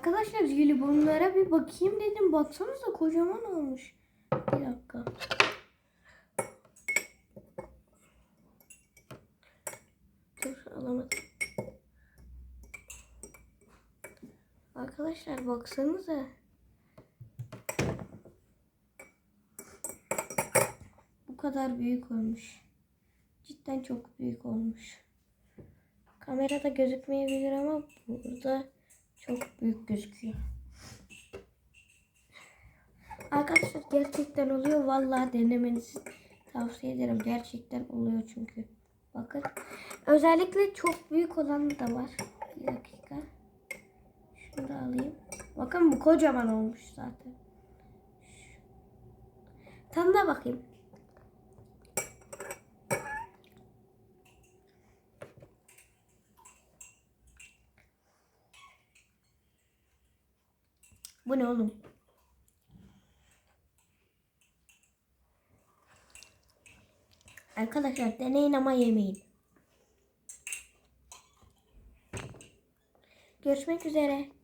Arkadaşlar jelibonlara bir bakayım dedim. Baksanıza kocaman olmuş. Bir dakika. Dur alamadım. Arkadaşlar baksanıza. Bu kadar büyük olmuş. Cidden çok büyük olmuş. Kamerada gözükmeyebilir ama burada çok büyük gözüküyor. Arkadaşlar gerçekten oluyor. Vallahi denemenizi tavsiye ederim. Gerçekten oluyor çünkü. Bakın. Özellikle çok büyük olanı da var. Bir dakika. Şunu da alayım. Bakın bu kocaman olmuş zaten. Tadına bakayım. Bu ne oğlum? Arkadaşlar deneyin ama yemeyin. Görüşmek üzere.